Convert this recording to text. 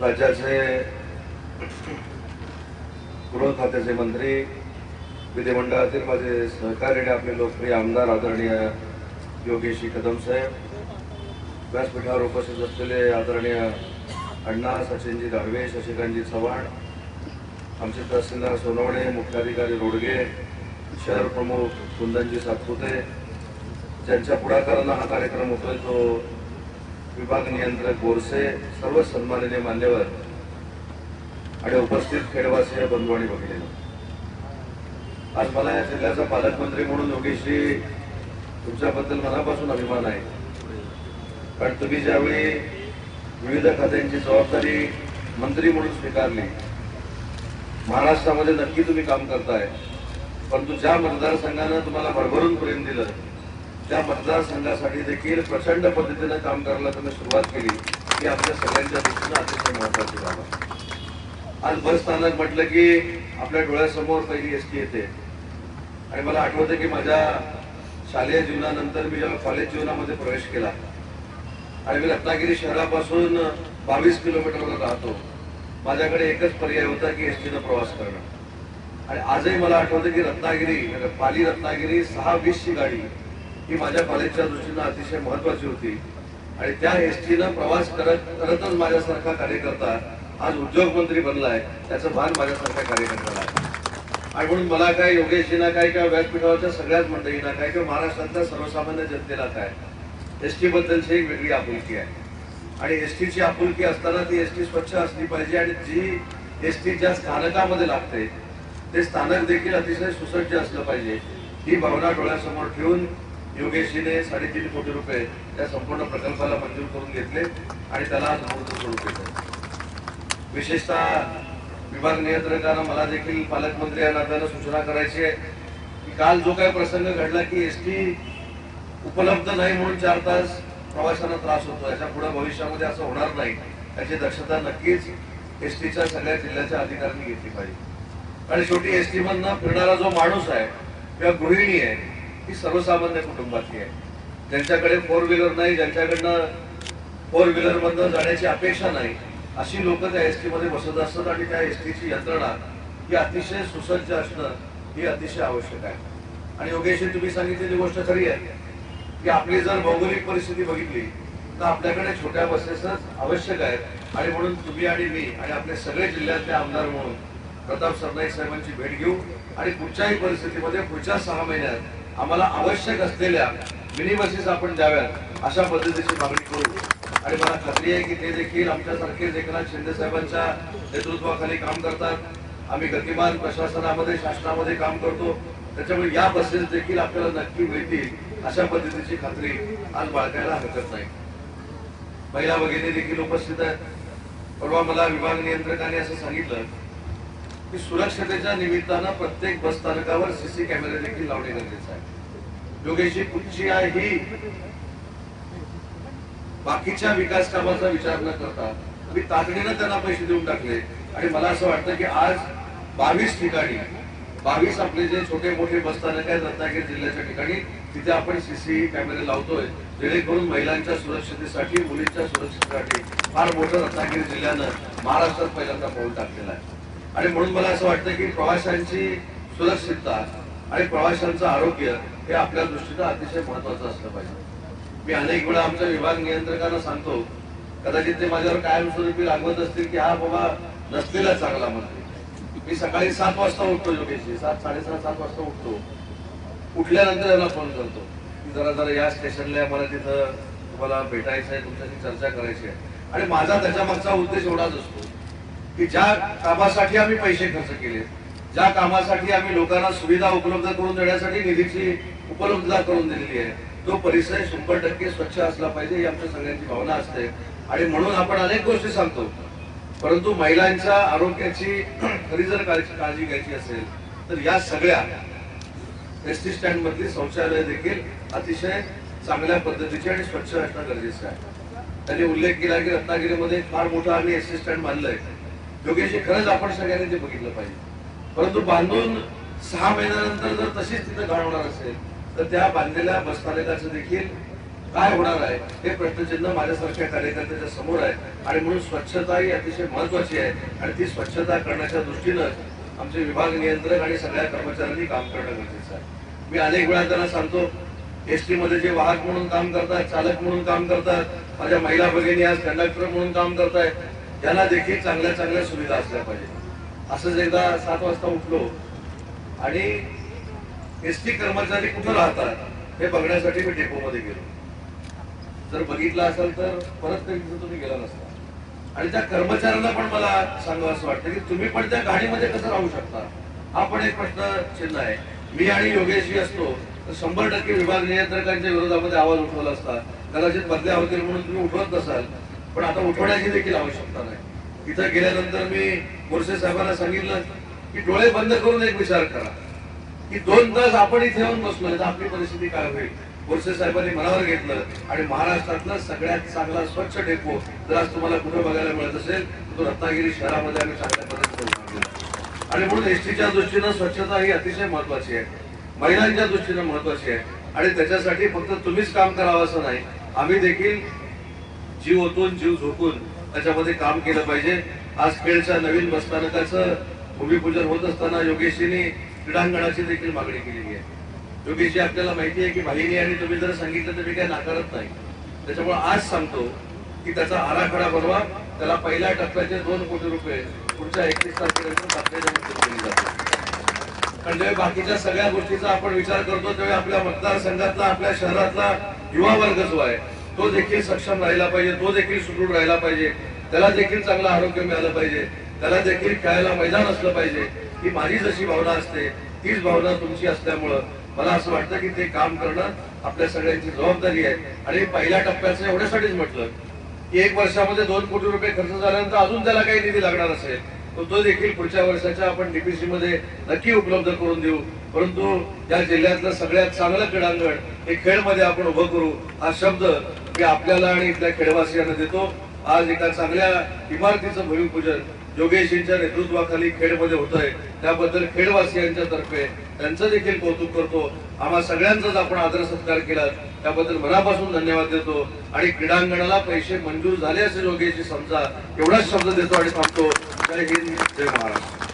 राज्याचे गृह खात्याचे मंत्री विधिमंडळातील माझे सहकारी आणि आपले लोकप्रिय आमदार आदरणीय योगेशी कदम साहेब व्यासपीठावर उपस्थित असलेले आदरणीय अण्णा सचिनजी दाडवे शशिकांतजी चव्हाण आमचे तहसीलदार सोनवणे मुख्याधिकारी रोडगे शहर प्रमुख कुंदनजी सातपुते ज्यांच्या पुढाकारानं हा कार्यक्रम होतोय तो विभाग नियंत्रक बोरसे सर्व सन्माननीय मान्यवर आणि उपस्थित खेडवासीय बंधू आणि भगिनी आज मला या जिल्ह्याचा पालकमंत्री म्हणून योगेशजी तुमच्याबद्दल मनापासून अभिमान आहे. कारण तुम्ही ज्यावेळी विविध खात्यांची जबाबदारी मंत्री म्हणून स्वीकारली महाराष्ट्रामध्ये नक्की तुम्ही काम करताय परंतु ज्या मतदारसंघानं तुम्हाला भरभरून प्रेम दिलं त्या मतदारसंघासाठी देखील प्रचंड पद्धतीनं काम करायला त्यांनी सुरुवात केली. ही आपल्या सगळ्यांच्या दृष्टीनं अतिशय महत्वाची बाब आज बस स्थानक म्हटलं की आपल्या डोळ्यासमोर पहिली एस टी येते. आणि मला आठवतं की माझ्या शालेय जीवनानंतर मी जेव्हा कॉलेज जीवनामध्ये प्रवेश केला आणि मी रत्नागिरी शहरापासून बावीस किलोमीटरवर राहतो माझ्याकडे एकच पर्याय होता की एस टीनं प्रवास करणं. आणि आजही मला आठवतं की रत्नागिरी पाली रत्नागिरी सहा वीसची गाडी ही माझ्या कॉलेजच्या दृष्टीनं अतिशय महत्वाची होती. आणि त्या एस टीनं प्रवास करत करतच माझ्यासारखा कार्यकर्ता आज उद्योग मंत्री बनलाय त्याचं भान माझ्यासारख्या कार्यकर्त्याला आहे. आणि म्हणून मला काय योगेशजीना काय किंवा व्यासपीठावरच्या सगळ्याच मंडळींना काय किंवा महाराष्ट्रातल्या सर्वसामान्य जनतेला काय एस टी बद्दलची एक वेगळी आपुलकी आहे. आणि एस टीची आपुलकी असताना ती एस टी स्वच्छ असली पाहिजे आणि जी एस टी ज्या स्थानकामध्ये लागते ते स्थानक देखील अतिशय सुसज्ज असलं पाहिजे. ही भावना डोळ्यासमोर ठेवून योगेशजीने साडेतीन कोटी रुपये त्या संपूर्ण प्रकल्पाला मंजूर करून घेतले आणि त्याला आज मूर्त स्वरूप विशेषतः विभाग नियंत्रकांना मला देखील पालकमंत्री या नात्यानं सूचना करायची आहे की काल जो काही प्रसंग घडला की एस टी उपलब्ध नाही म्हणून चार तास प्रवाशांना त्रास होतो. याच्यापुढे भविष्यामध्ये असं होणार नाही याची दक्षता नक्कीच एस टीच्या सगळ्या जिल्ह्याच्या अधिकाऱ्यांनी घेतली पाहिजे. आणि शेवटी एस टी मधनं फिरणारा जो माणूस आहे किंवा गृहिणी आहे ही सर्वसामान्य कुटुंबातली आहे. ज्यांच्याकडे फोर व्हीलर नाही ज्यांच्याकडनं फोर व्हीलरमधनं जाण्याची अपेक्षा नाही अशी लोक त्या एस टीमध्ये बसत असतात आणि त्या एस टीची यंत्रणा ही अतिशय सुसज्ज असणं ही अतिशय आवश्यक आहे. आणि योगेश तुम्ही सांगितलेली गोष्ट खरी आहे की आपली जर भौगोलिक परिस्थिती बघितली तर आपल्याकडे छोट्या बसेसच आवश्यक आहेत. आणि म्हणून तुम्ही आणि मी आणि आपले सगळे जिल्ह्यातले आमदार म्हणून प्रताप सरनाईक साहेबांची भेट घेऊ आणि कुठच्याही परिस्थितीमध्ये पुढच्या सहा महिन्यात आम्हाला आवश्यक असलेल्या मिनी बसेस आपण द्याव्यात अशा पद्धतीची मागणी करू. आणि मला खात्री आहे की ते देखील आमच्यासारखेच एकनाथ शिंदे साहेबांच्या नेतृत्वाखाली काम करतात आम्ही गतिमान प्रशासनामध्ये शासनामध्ये काम करतो त्याच्यामुळे या बसेस देखील आपल्याला नक्की मिळतील अशा पद्धतीची खात्री आज बाळगायला हरकत नाही. महिला भगिनी देखील उपस्थित आहेत. परवा मला विभाग नियंत्रकाने असं सांगितलं की सुरक्षतेच्या निमित्तानं प्रत्येक बस स्थानकावर सीसी कॅमेरे देखील लावणे गरजेचं आहे. योगेशी कुठची आहे ही बाकीच्या विकास कामाचा विचार न करता मी तातडीनं त्यांना पैसे देऊन टाकले. आणि मला असं वाटतं की आज बावीस ठिकाणी बावीस आपले जे छोटे मोठे बसस्थानक आहेत रत्नागिरी जिल्ह्याच्या ठिकाणी तिथे आपण सीसी कॅमेरे लावतोय. जेणेकरून महिलांच्या सुरक्षतेसाठी मुलींच्या सुरक्षेसाठी फार मोठं रत्नागिरी जिल्ह्यानं महाराष्ट्रात पहिल्यांदा पाऊल टाकलेला आहे. आणि म्हणून मला असं वाटतं की प्रवाशांची सुरक्षितता आणि प्रवाशांचं आरोग्य हे आपल्या दृष्टीनं अतिशय महत्वाचं असलं पाहिजे. मी अनेक वेळा आमच्या विभाग नियंत्रकांना सांगतो कदाचित ते माझ्यावर कायमस्वरूपी रागवत असतील की हा बाबा नसलेला चांगला म्हणते मी सकाळी सात वाजता उठतो योगेशजी सात साडेसहा सात वाजता उठतो. उठल्यानंतर त्यांना फोन करतो. की जरा जरा या स्टेशनला मला तिथं तुम्हाला भेटायचं आहे तुमच्याशी चर्चा करायची आहे. आणि माझा त्याच्या मागचा उद्देश एवढाच असतो. की ज्या कामासाठी आम्ही पैसे खर्च केले ज्या कामासाठी आम्ही लोकांना सुविधा उपलब्ध करून देण्यासाठी निधीची उपलब्धता करून दिलेली आहे तो परिसर शंभर टक्के स्वच्छ असला पाहिजे ही आमच्या सगळ्यांची भावना असते. आणि म्हणून आपण अनेक गोष्टी सांगतो. परंतु महिलांच्या आरोग्याची खरी जर काळजी घ्यायची असेल तर या सगळ्या एस टी स्टँड मधली शौचालय देखील अतिशय चांगल्या पद्धतीची आणि स्वच्छ असणं गरजेचं आहे. त्यांनी उल्लेख केला की रत्नागिरीमध्ये फार मोठं आम्ही एस टी स्टँड बांधलंय. योगेश खरंच आपण सगळ्यांनी ते बघितलं पाहिजे. परंतु बांधून सहा महिन्यानंतर जर तशीच तिथं घाण होणार असेल तर त्या बांधलेल्या बसस्थानकाचं देखील काय होणार आहे हे प्रश्नचिन्ह माझ्यासारख्या कार्यकर्त्याच्या समोर आहे. आणि म्हणून स्वच्छता ही अतिशय महत्वाची आहे. आणि ती स्वच्छता करण्याच्या दृष्टीनं आमचे विभाग नियंत्रक आणि सगळ्या कर्मचाऱ्यांनी काम करणं गरजेचं आहे. मी अनेक वेळा त्यांना सांगतो एस टी मध्ये जे वाहक म्हणून काम करतात चालक म्हणून काम करतात माझ्या महिला भगिनी आज कंडक्टर म्हणून काम करतायत त्यांना देखील चांगल्या चांगल्या सुविधा असल्या पाहिजे असंच एकदा सात वाजता उठलो आणि एस टी कर्मचारी कुठं राहतात हे बघण्यासाठी मी डेपोमध्ये गेलो. जर बघितलं असेल तर परत कधी तिथं तुम्ही गेला नसता. आणि त्या कर्मचाऱ्यांना पण मला सांगावं असं वाटतं की तुम्ही पण त्या गाडीमध्ये कसं राहू शकता? हा पण एक प्रश्न चिन्ह आहे. मी आणि योगेशजी असतो तर शंभर टक्के विभाग नियंत्रकांच्या विरोधामध्ये आवाज उठवला असता. कदाचित बदल्या होतील म्हणून तुम्ही उठवत नसाल पण आता उठवण्याची देखील आवश्यकता नाही. इथं गेल्यानंतर मी मोर्से साहेबांना सांगितलं की डोळे बंद करून एक विचार करा. की दोन तास आपण इथे येऊन बसलो तर आपली परिस्थिती काय होईल? बोरसे साहेबांनी मनावर घेतलं आणि महाराष्ट्रातला सगळ्यात चांगला स्वच्छ डेपो जर आज तुम्हाला कुठे बघायला मिळत असेल तर तो रत्नागिरी शहरामध्ये आम्ही चांगल्या पद्धतीने आणि म्हणून एसटीच्या दृष्टीनं स्वच्छता ही अतिशय महत्वाची आहे. महिलांच्या दृष्टीनं महत्वाची आहे. आणि त्याच्यासाठी फक्त तुम्हीच काम करावं असं नाही आम्ही देखील जीव ओतून जीव झोकून त्याच्यामध्ये काम केलं पाहिजे. आज खेळच्या नवीन बसस्थानकाचं भूमिपूजन होत असताना योगेशजींनी क्रीडांगणाची देखील मागणी केलेली आहे. योगेशजी आपल्याला माहिती आहे की वाहिनी आणि तुम्ही जर सांगितलं तर मी काय नाकारत नाही. त्याच्यामुळे आज सांगतो की त्याचा आराखडा बनवा. त्याला पहिल्या टप्प्याचे दोन कोटी रुपये पुढच्या एकतीस तारखेपर्यंत केली जातील. कारण जेव्हा बाकीच्या सगळ्या गोष्टीचा आपण विचार करतो तेव्हा आपल्या मतदारसंघातला आपल्या शहरातला युवा वर्ग जो आहे तो देखील सक्षम राहिला पाहिजे तो देखील सुदृढ राहिला पाहिजे. त्याला देखील चांगलं आरोग्य मिळालं पाहिजे. त्याला देखील खेळायला मैदान असलं पाहिजे. ही माझी जशी भावना असते तीच भावना तुमची असल्यामुळं मला असं वाटतं की ते काम करणं आपल्या सगळ्यांची जबाबदारी आहे. आणि पहिल्या टप्प्याचं एवढ्यासाठीच म्हटलं की एक वर्षामध्ये दोन कोटी रुपये खर्च झाल्यानंतर अजून त्याला काही निधी लागणार असेल तर तो देखील पुढच्या वर्षाच्या आपण डीपीसी मध्ये नक्की उपलब्ध करून देऊ. परंतु या जिल्ह्यातलं सगळ्यात चांगलं क्रीडांगण हे खेळमध्ये आपण उभं करू हा शब्द मी आपल्याला आणि इथल्या खेडवासियांना देतो. आज एका चांगल्या इमारतीचं भूमिपूजन योगेशींच्या नेतृत्वाखाली खेडमध्ये होत आहे त्याबद्दल खेडवासियांच्या तर्फे त्यांचं देखील कौतुक करतो. आम्हा सगळ्यांचाच आपण आदर सत्कार केला त्याबद्दल मनापासून धन्यवाद देतो. आणि क्रीडांगणाला पैसे मंजूर झाले असे योगेशी समजा एवढाच शब्द देतो आणि थांबतो. जय हिंद जय महाराष्ट्र.